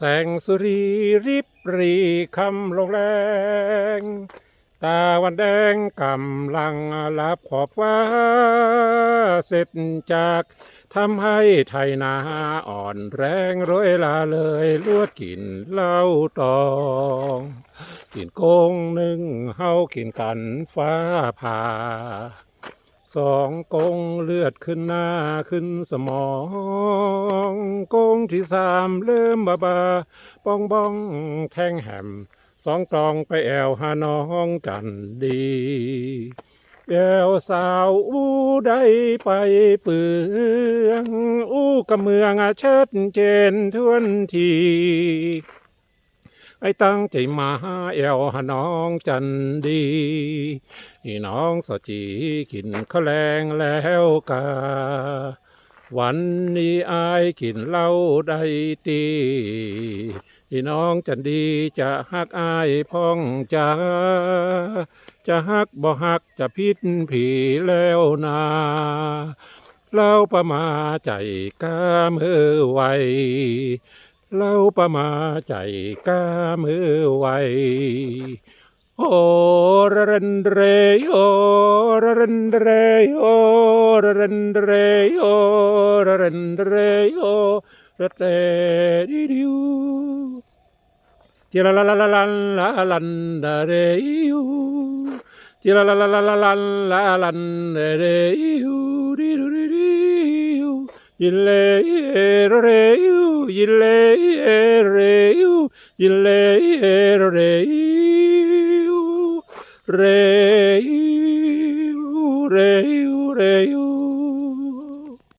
แสงสุรีริบรีคำลงแรง ตาวันแดงกำลังลับขอบฟ้าเสร็จจากทำให้ไทยนาอ่อนแรงโรยลาเลยลวดกินเหล้าตองกินโกงหนึ่งเฮากินกันฟ้าผ่า สองกงเลือดขึ้นหน้าขึ้นสมองกงที่สามเริ่มบาบาบ้องบ้องแทงแหมสองกลองไปแอวหาน้องกันดีแอวสาวอู้ได้ไปเปืองอู้กับเมืองอะเชิดเจนทวนที ไอ้ตั้งใจมาแอวหาน้องจันดีนี่น้องสจีกินข้าวแรงแล้วกาวันนี้อายกินเหล้าได้ตีนี่น้องจันดีจะฮักอายพ้องจาจะฮักบ่ฮักจะพิษผีแล้วนาเล่าประมาใจกามือไว เล่าประมาใจกามือไวโอระรันเรโอระรันเรโอระรันเรโอระรันเรโอระเตดิดิวจิลาลาลาลาลันลาลันดาเรยูจิลาลาลาลาลาลันลาลันเรยูดิดูดิดิ วยิเลเรยูยิเลเรยูยิเลเรยูเรยูเรยูเรยู